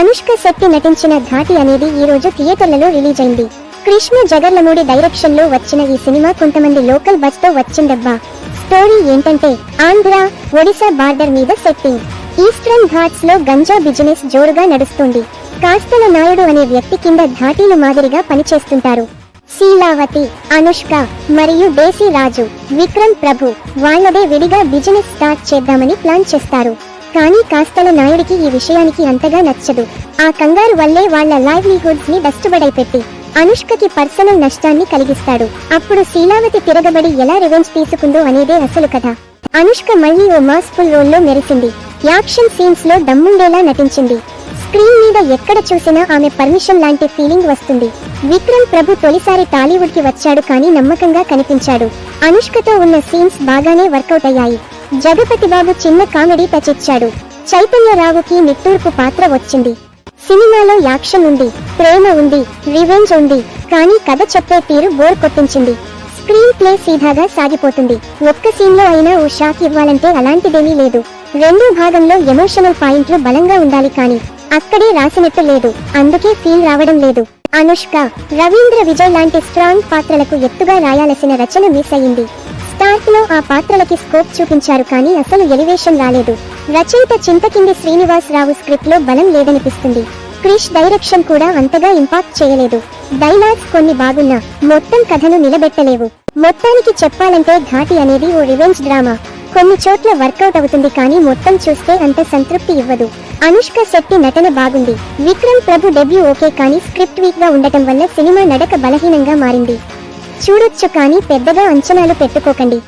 అనుష్క శెట్టి నటించిన ఘాటి అనేది ఈ రోజు థియేటర్లలో రిలీజ్ అయింది. కృష్ణ జగర్లమూడి డైరెక్షన్లో వచ్చిన ఈ సినిమా కొంతమంది లోకల్ బస్తో వచ్చిందబ్బా. స్టోరీ ఏంటంటే ఆంధ్ర ఒడిశా బార్డర్ మీద సెట్టింగ్. ఈస్టర్న్ ఘాట్స్లో గంజా బిజినెస్ జోరుగా నడుస్తుంది. కాస్తల నాయుడు అనే వ్యక్తి కింద ఘాటీలు మాదిరిగా పనిచేస్తుంటారు. శీలావతి అనుష్క మరియు దేశీ రాజు విక్రమ్ ప్రభు వాళ్ళదే విడిగా బిజినెస్ స్టార్ట్ చేద్దామని ప్లాన్ చేస్తారు. కానీ కాస్తల నాయుడికి ఈ విషయానికి అంతగా నచ్చదు. ఆ కంగారు వల్లే వాళ్ళ లైవ్లీహుడ్స్ని డస్టుబడై పెట్టి అనుష్కకి పర్సనల్ నష్టాన్ని కలిగిస్తాడు. అప్పుడు శీలావతి తిరగబడి ఎలా రివెంజ్ తీసుకుందో అనేదే అసలు కథ. అనుష్క మళ్ళీ ఓ మాస్ఫుల్ రోల్లో మెరిసింది. యాక్షన్ సీన్స్లో దమ్ముండేలా నటించింది. స్క్రీన్ మీద ఎక్కడ చూసినా ఆమె పర్మిషన్ లాంటి ఫీలింగ్ వస్తుంది. విక్రమ్ ప్రభు తొలిసారి టాలీవుడ్కి వచ్చాడు కానీ నమ్మకంగా కనిపించాడు. అనుష్కతో ఉన్న సీన్స్ బాగానే వర్కౌట్ అయ్యాయి. జగపతి బాబు చిన్న కామెడీ టచ్ చైతన్యరావుకి నిట్టూర్పు పాత్ర వచ్చింది. సినిమాలో యాక్షన్ ఉంది ప్రేమ ఉంది రివెంజ్ ఉంది కానీ కథ చెప్పే తీరు బోర్ కొట్టించింది. స్క్రీన్ ప్లే సీధాగా సాగిపోతుంది. ఒక్క సీన్లో అయినా ఓ షాక్ ఇవ్వాలంటే అలాంటిదేమీ లేదు. రెండో భాగంలో ఎమోషనల్ పాయింట్లు బలంగా ఉండాలి కానీ అక్కడే రాసినట్టు లేదు. అందుకే ఫీల్ రావడం లేదు. అనుష్క రవీంద్ర విజయ్ లాంటి స్ట్రాంగ్ పాత్రలకు ఎత్తుగా రాయాల్సిన రచన మిస్ అయింది స్టార్ట్లో ఆ పాత్రలకి స్కోప్ చూపించారు కానీ అసలు ఎలివేషన్ రాలేదు. రచయిత చింతకింది శ్రీనివాస్ రావు స్క్రిప్ట్లో బలం లేదనిపిస్తుంది. క్రిష్ డైరెక్షన్ కూడా అంతగా ఇంపాక్ట్ చేయలేదు. డైలాగ్స్ కొన్ని బాగున్నా మొత్తం కథను నిలబెట్టలేవు. మొత్తానికి చెప్పాలంటే ఘాటి అనేది ఓ రివెంజ్ డ్రామా. కొన్ని చోట్ల వర్కౌట్ అవుతుంది కానీ మొత్తం చూస్తే అంత సంతృప్తి ఇవ్వదు. అనుష్క శెట్టి నటన బాగుంది. విక్రమ్ ప్రభు డెబ్యూ ఓకే కానీ స్క్రిప్ట్ వీక్గా ఉండటం వల్ల సినిమా నడక బలహీనంగా మారింది. చూడొచ్చు కానీ పెద్దగా అంచనాలు పెట్టుకోకండి.